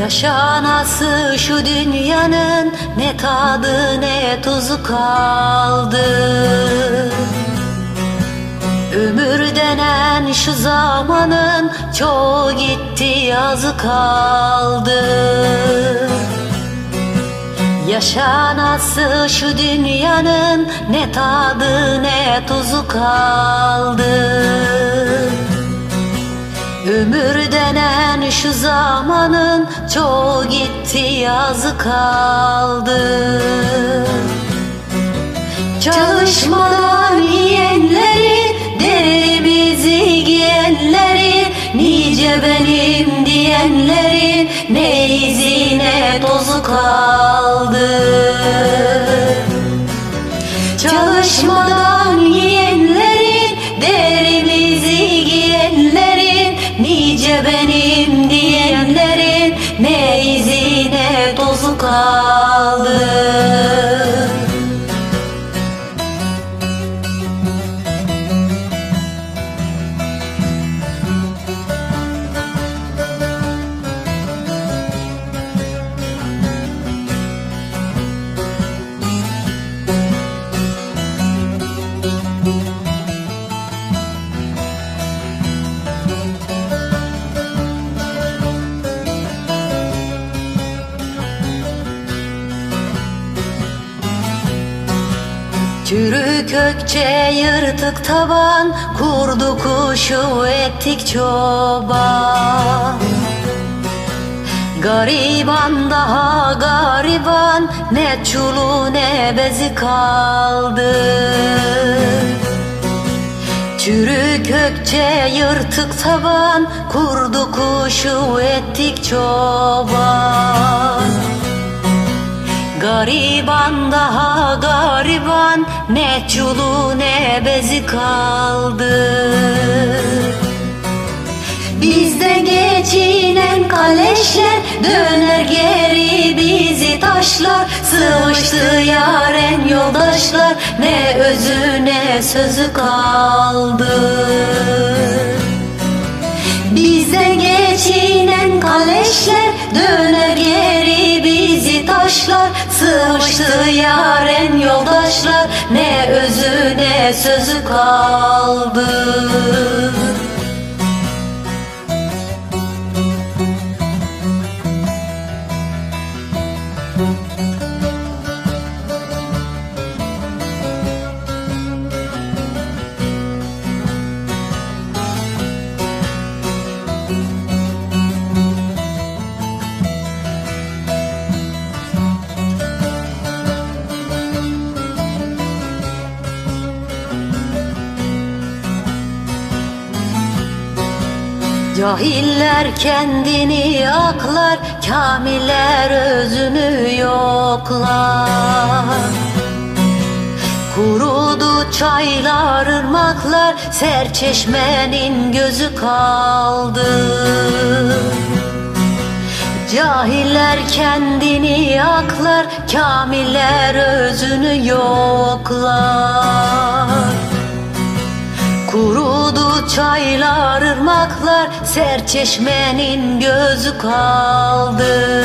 Yaşanası şu dünyanın ne tadı ne tuzu kaldı. Ömür denen şu zamanın çoğu gitti yazı kaldı. Yaşanası şu dünyanın ne tadı ne tuzu kaldı. Ömür şu zamanın çoğu gitti yazı kaldı. Çalışmadan yiyenleri derimizi giyenleri Nice benim diyenlerin ne izi ne tozu kaldı. Çalışmadan yiyenlerin Çürü kökçe yırtık taban Kurdu kuşu ettik çoban. Gariban daha gariban Ne çulu ne bezi kaldı. Çürü kökçe yırtık taban Kurdu kuşu ettik çoban. Gariban daha gariban Ne çulu ne bezi kaldı. Bizde geçinen kaleşler Döner geri bizi taşlar. Sıvıştı yaren yoldaşlar Ne özü ne sözü kaldı. Bizde geçinen kaleşler Döner geri Sıvıştı yaren yoldaşlar Ne özü ne sözü kaldı Cahiller kendini aklar, kamiller özünü yoklar. Kurudu çaylar, ırmaklar, serçeşmenin gözü kaldı. Cahiller kendini aklar, kamiller özünü yoklar. Kurudu çaylar, ırmaklar, serçeşmenin gözü kaldı.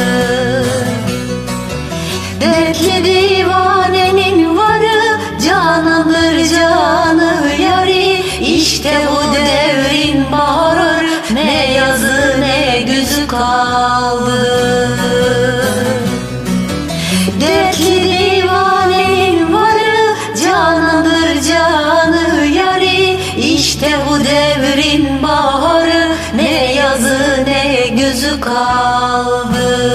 Dertli divanenin varı, canıdır canı yari. İşte bu devrin baharı, ne yazı ne güzü kaldı. Dertli yazı ne gözü kaldı